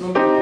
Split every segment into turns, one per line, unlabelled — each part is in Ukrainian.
Amém.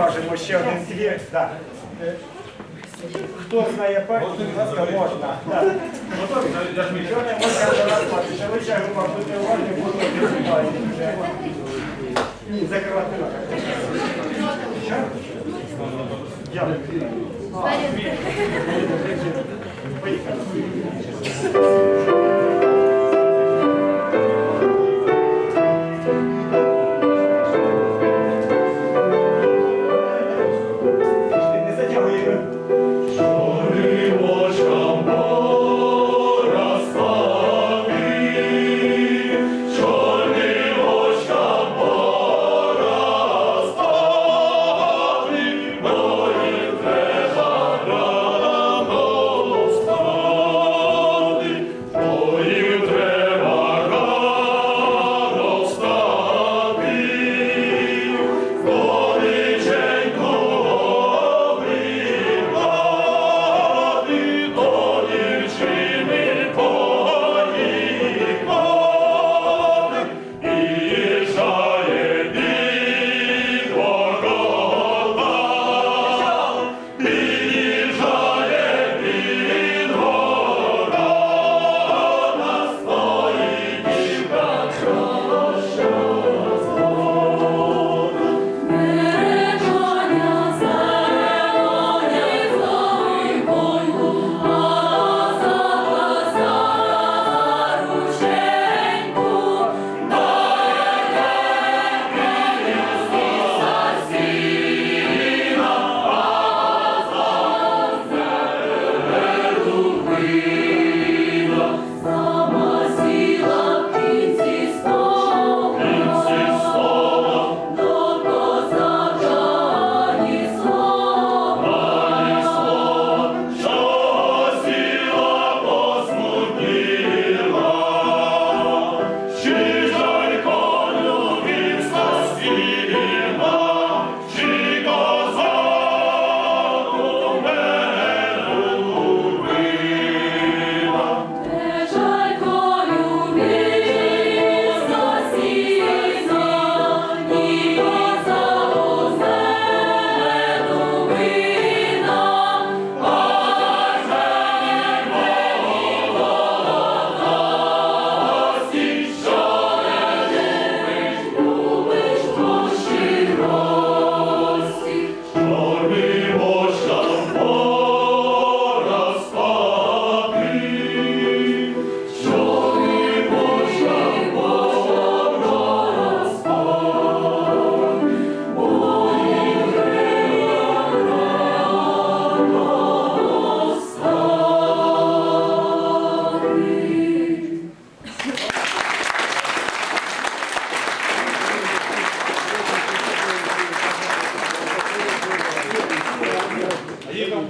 Покажемо ще один твір. Да. Е, Хто знає партію, будь ласка, можна. Да. Чорним очкам пора спати. Швидше група бути уважні, відбувають вже. Ні, закривати не. Що? Дякую. Поїхали.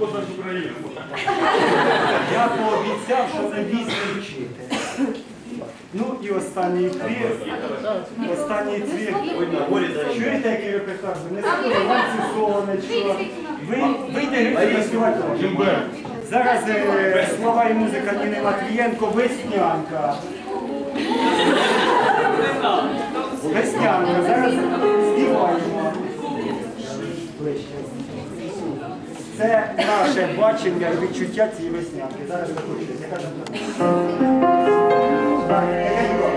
Познач Україну.
Я пообіцяв, що не візьме вчити. Ну і останній твір. Останній твір. Чуєте, який репертаж? Не забули вам це сонечко. Ви вийде співати. Зараз е, слова і музика Ніни Матвієнко, Веснянка. Веснянка. Зараз співаємо. Ближче. Це наше бачення і відчуття цієї веснянки. Зараз ж вона? Так, тихенько.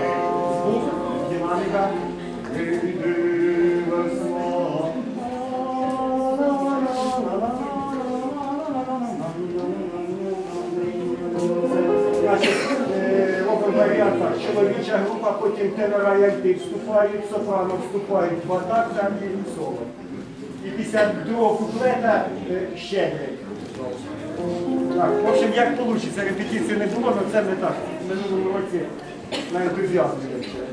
Звук, динаміка. Так. Чоловіча група, потім тенора альти вступають, сопрано вступають в атак там і соло. І після другого куплета ще. Так, в общем, як вийде, репетиції не було, але це ми так. В минулому році на ентузіазмі вивчили.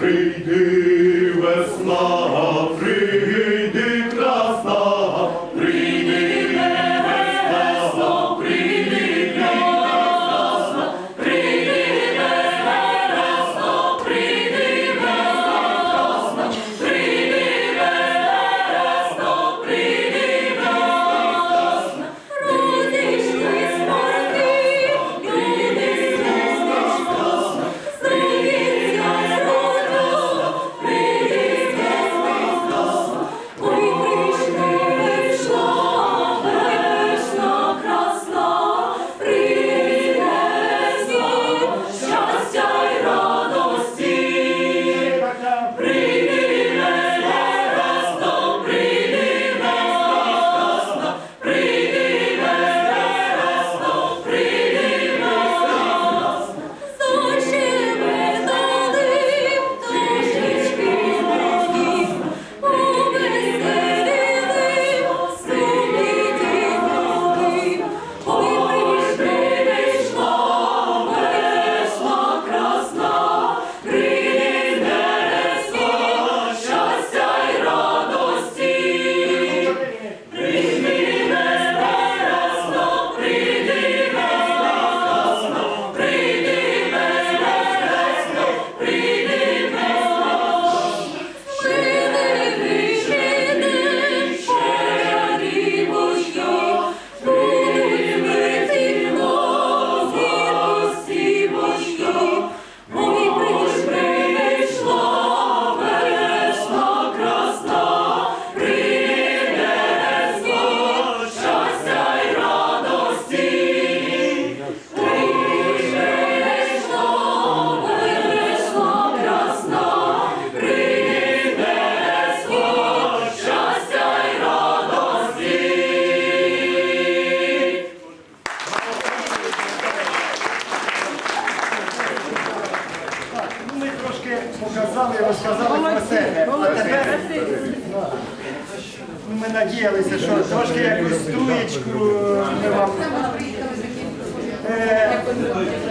Прийди весна, прийди красна,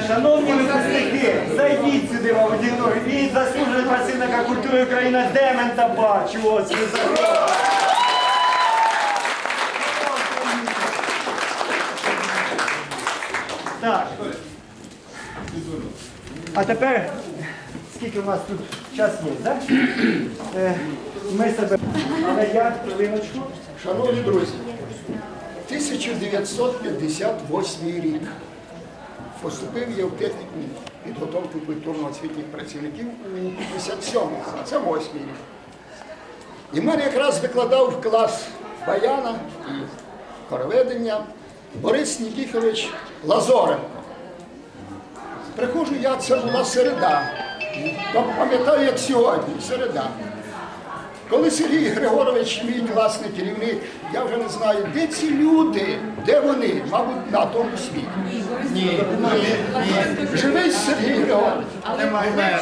Шановні випускники, зайдіть сюди в аудиторію. І заслужений працівника культури України Демента бачу. Ось. Так. А тепер, скільки у нас тут час є, так? Е, Ми себе. Але я хвилиночку.
Шановні друзі, 1958 рік поступив я в техніку підготовки культурно-освітніх працівників у 57-му, це 8 рік. І мене якраз викладав клас баяна і хороведення Борис Нікіфович Лазоренко. Приходжу я, це була середа. Пам'ятаю, як сьогодні, середа. Коли Сергій Григорович, мій класний керівник, я вже не знаю, де ці люди, де вони, мабуть, на тому світі. Ні, Живий Сергій Григорович? Немає. Немає.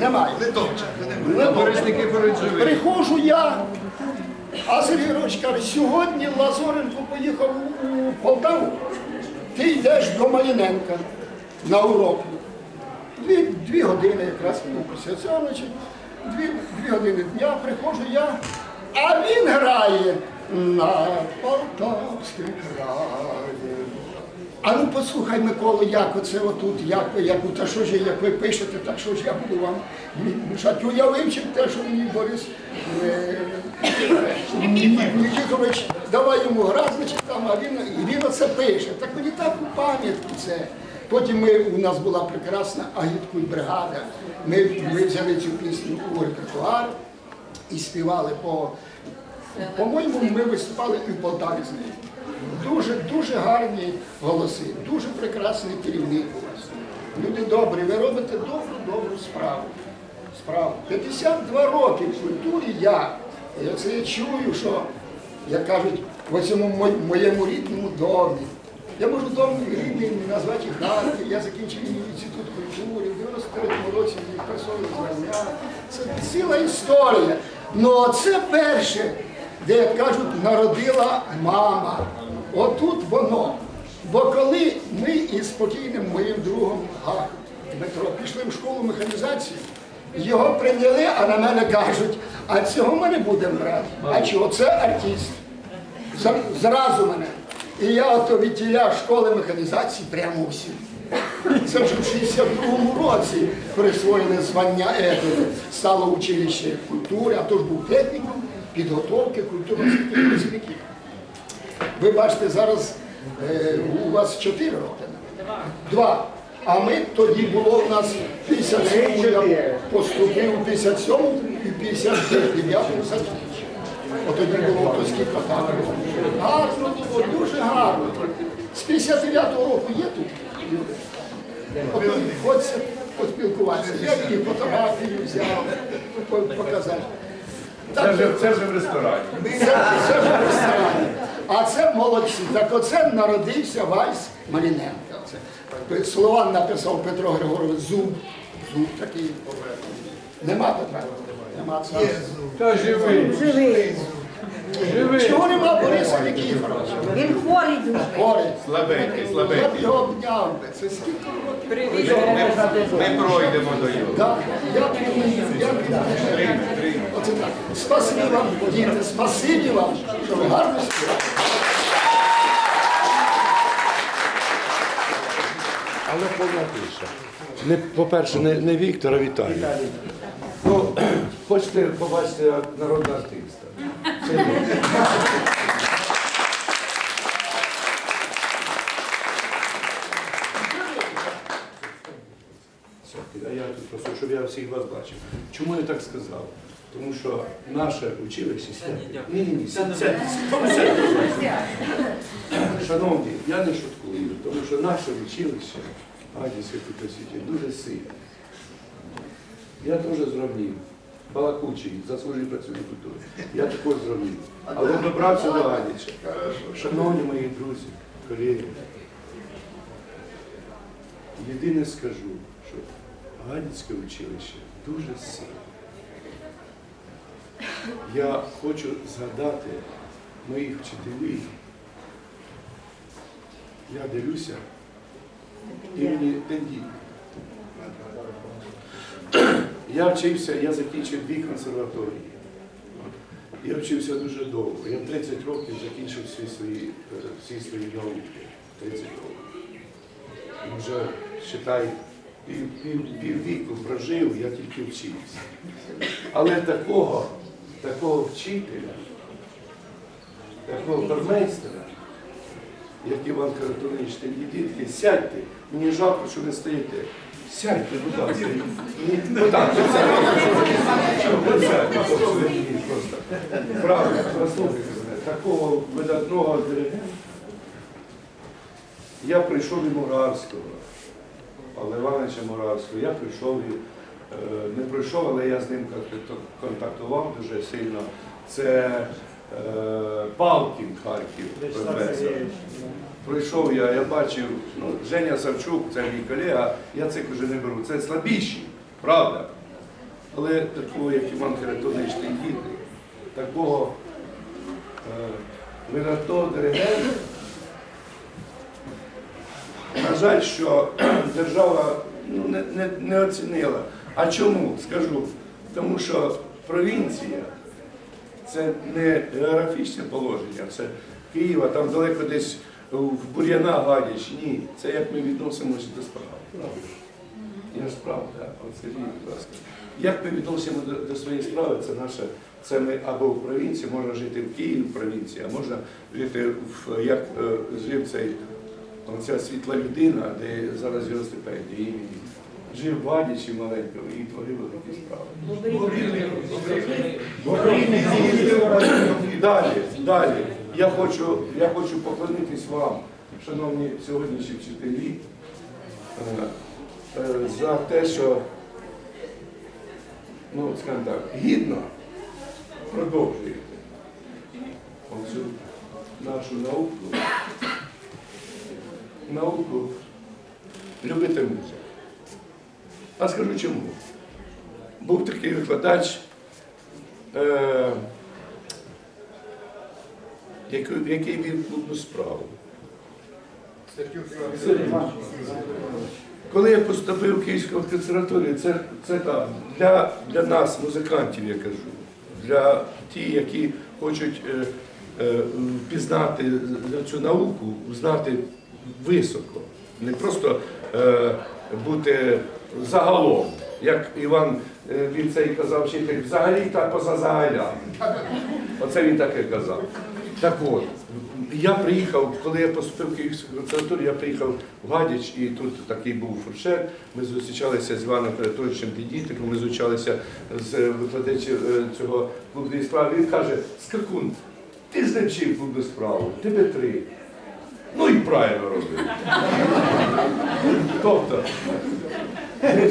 Немає. Приходжу я, а Сергій Григорович каже, сьогодні Лазоренко поїхав у Полтаву, ти йдеш до Маліненка на урок. Дві, дві години якраз ну, значить, дві, дві години дня приходжу я, а він грає на Полтавський край. А ну послухай, Миколо, як оце отут, як ви, як, та що ж, як ви пишете, так що ж я буду вам мішати. Я вивчив те, що мені Борис е, Нікітович давай йому гразичок там, а він, він оце пише. Так мені так у пам'ятку це. Потім ми, у нас була прекрасна агітку бригада. Ми, ми взяли цю пісню у репертуар і співали по. По-моєму, ми виступали і в Полтаві з нею. Дуже, дуже гарні голоси, дуже прекрасний керівник у вас. Люди добрі, ви робите добру, добру справу. справу. 52 роки в культурі я. Я це чую, що, як кажуть, в цьому моєму рідному домі. Я можу дом рідний назвати Харків, я закінчив інститут культури, в 93-му році мені присвоїли звання. Це ціла історія. Ну це перше, де, як кажуть, народила мама. Отут воно. Бо коли ми із спокійним моїм другом Гахом Дмитро пішли в школу механізації, його прийняли, а на мене кажуть, а цього ми не будемо брати. А чого? Це артист. Зразу мене. І я ото від тіля школи механізації прямо всі. Це вже в 62-му році присвоїли звання е, стало училище культури, а то ж був технікум підготовки культурних працівників. Ви бачите, зараз е, у вас 4 роки. Два. А ми тоді було у нас 57 я поступив у 57 і 59 закінчив. Тоді було то скільки так. Гарно було, дуже гарно. З 59-го року є тут люди. Хочеться поспілкуватися. Я її фотографію взяв, по- показати.
Це вже, це вже в ресторані.
Це, це ж в ресторані. А це молодці. Так оце народився Вайс Маліненко. Це Слован написав Петро Григорович Зуб. Зуб такий. Нема Петра? Нема це.
Та живий.
Живий.
Чого нема Бориса Нікіфоровича?
Він хворий дуже.
Горе.
Слабенький,
Я б його обняв би. Це скільки років?
Ми, ми пройдемо до його.
Так, я підмінив, я підмінив. Оце так. Спасибі вам, діти, спасибі вам, що ви гарно співаєте.
Але повна тиша. Не, по-перше, не, не Віктор, а Віталій. Ну, хочете побачити. Це він. Все, А я тут просто, щоб я всіх вас бачив. Чому я так сказав? Тому що наше училище. Ні, ні, ні, сядьте. Шановні, я не шуткую, тому що наше училище Адівське Світі дуже сильне. Я теж зробив. Балакучий, заслужений працівник культури. Я також зробив. Але добрався до Гадяча. Шановні мої друзі, колеги, єдине скажу, що Гадяцьке училище дуже сильне. Я хочу згадати моїх вчителів. Я дивлюся імені тендітних. Я вчився, я закінчив дві консерваторії. Я вчився дуже довго. Я 30 років закінчив всі свої, е, всі свої науки. 30 років. І Вже, считай, пів, пів, прожив, я тільки вчився. Але такого, такого вчителя, такого формейстера, як Іван Каратунович, ти дітки, сядьте, мені жалко, що ви стоїте. Сядьте, будь ласка. Ну так, ну просто. Правда, послухайте мене, такого видатного диригента. Я прийшов і Муравського, Павла Івановича Муравського, я прийшов і е, не пройшов, але я з ним контактував дуже сильно. Це е, Палкін Харків, професор. Пройшов я, я бачив, ну, Женя Савчук, це мій колега, я цих вже не беру. Це слабіші, правда. Але такого, як Іван Каратонович Тендітний, такого е, видатного диригента, на жаль, що держава ну, не, не, не оцінила. А чому? Скажу. Тому що провінція це не географічне положення, це Києва, там далеко десь в Бур'яна Гадяч. Ні, це як ми відносимося до справи. Я ж правда, от скажіть, будь ласка. Як ми відносимо до, до своєї справи, це наше, це ми або в провінції, можна жити в Києві в провінції, а можна жити в як е, жив цей оця світла людина, де зараз його стипендія імені. Жив в Гадячі маленькому і творив великі справи. Далі, далі. Я хочу, я хочу поклонитись вам, шановні сьогоднішні вчителі, е, е, за те, що, ну, скажімо так, гідно продовжуєте оцю нашу науку, науку любити музику. А скажу чому. Був такий викладач, е, який, який вів клубну справу. Коли я поступив в Київську консерваторію, це, це так, для, для нас, музикантів, я кажу, для ті, які хочуть е, е, пізнати цю науку, знати високо, не просто е, бути загалом, як Іван е, Вільцей казав, вчитель, взагалі та поза загаля. Оце він таке казав. Так от, я приїхав, коли я поступив в Київську консерваторію, я приїхав в Гадяч, і тут такий був фуршет. Ми зустрічалися з Іваном Петровичем Дідітиком, ми зустрічалися з викладачем е, цього клубної справи. Він каже, Скакун, ти з клубну справу, тебе три. Ну і правильно робив. Тобто,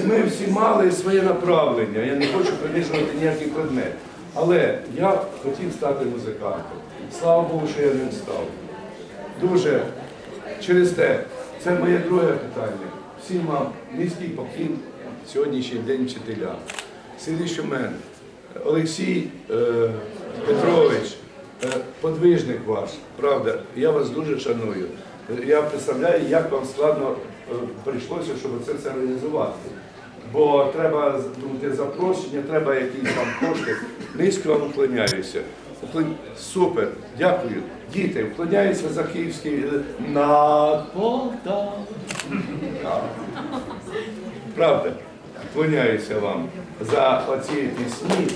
ми всі мали своє направлення. Я не хочу принижувати ніякий предмет. Але я хотів стати музикантом. Слава Богу, що я ним став. Дуже через те, це моє друге питання. Всім вам низький поклін сьогоднішній день вчителя. В мене, Олексій е, Петрович, е, подвижник ваш, правда, я вас дуже шаную. Я представляю, як вам складно е, прийшлося, щоб це все організувати. Бо треба думати запрошення, треба якісь там кошти. Низько вам уклоняюся. Супер, дякую. Діти, вклоняюся за київський е, на Полтаву. Правда, вклоняюся вам за оці пісні.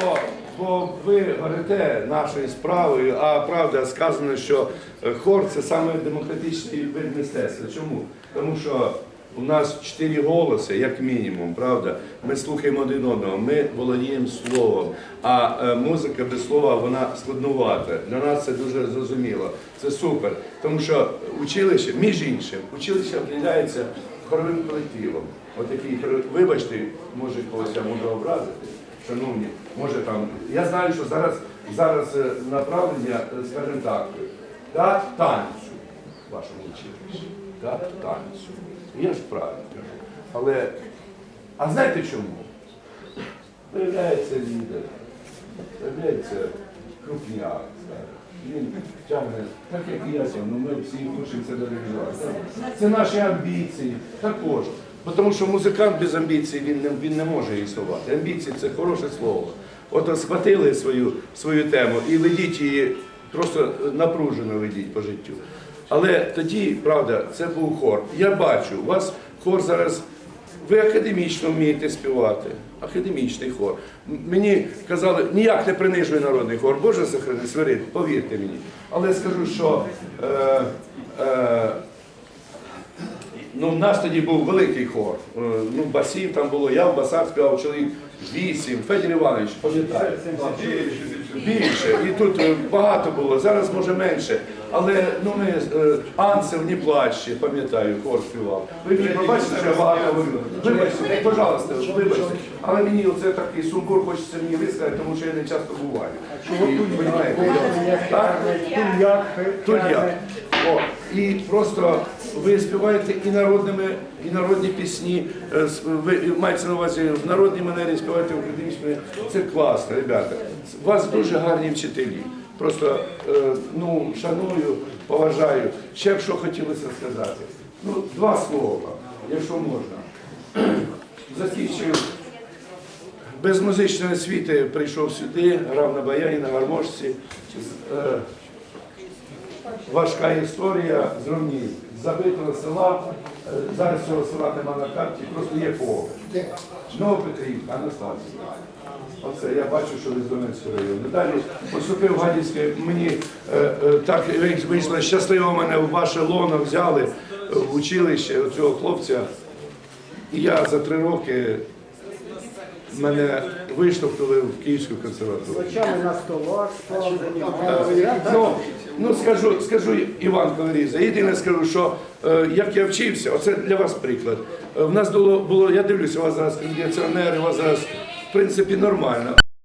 Бо, бо ви говорите нашою справою, а правда сказано, що е, хор це саме демократичний вид мистецтва. Чому? Тому що у нас чотири голоси, як мінімум, правда. Ми слухаємо один одного, ми володіємо словом. А е, музика без слова вона складнувата. Для нас це дуже зрозуміло. Це супер. Тому що училище, між іншим, училище определяється хоровим колективом. От такий, вибачте, може когось я можу образити. Шановні, може там. Я знаю, що зараз, зараз е, направлення, е, скажімо так, та танцю вашому училищі. Та танцю. Я ж правильно кажу. Але, а знаєте чому? Появляється лідер, появляється крупняк. Він тягне, так як і я тягну, ми всі хочемо це реалізувати. Це наші амбіції також. Тому що музикант без амбіцій він не, він не може існувати. Амбіції це хороше слово. От схватили свою, свою тему і ведіть її, просто напружено ведіть по життю. Але тоді, правда, це був хор. Я бачу, у вас хор зараз ви академічно вмієте співати. Академічний хор. Мені казали, ніяк не принижує народний хор. Боже сохрани, свирид, повірте мені. Але скажу, що е, е, ну, в нас тоді був великий хор. Е, ну, басів там було, я в басах співав чоловік вісім. Федір Іванович, пам'ятаю. Більше. І тут е, багато було, зараз може менше. Але ну ми е, Анцев, не плаче, пам'ятаю, хор співав. Ви мені пробачте, що я багато говорю. Вибачте, пожалуйста, вибачте. Але мені оце такий сумбур хочеться мені висказати, тому що я не часто буваю.
Чого
І, і просто ви співаєте і народними, і народні пісні. е, Ви маєте на увазі в народній манері співаєте українською. Це класно, ребята. У вас дуже гарні вчителі. Просто е, ну, шаную, поважаю. Ще б що хотілося сказати. Ну, два слова, якщо можна. Закінчив без музичної освіти, прийшов сюди, грав на баяні, на гармошці. Важка історія з Ровнів. Забитого села, е, зараз цього села нема на карті, просто є.
Де?
Новопетрівка, Анастасія. Оце я бачу, що ви з Донецького району. Далі поступив Гадівське, мені е, е, так вийшло щасливо мене в ваше лоно взяли в училище цього хлопця. І я за три роки мене виштовхнули в Київську консерваторію.
Очами на столах
ну скажу, скажу Іван Колоріза. Єдине скажу, що е, як я вчився, оце для вас приклад. Е, в нас було, було, я дивлюся, у вас зараз кондиціонери, у вас зараз в принципі нормально.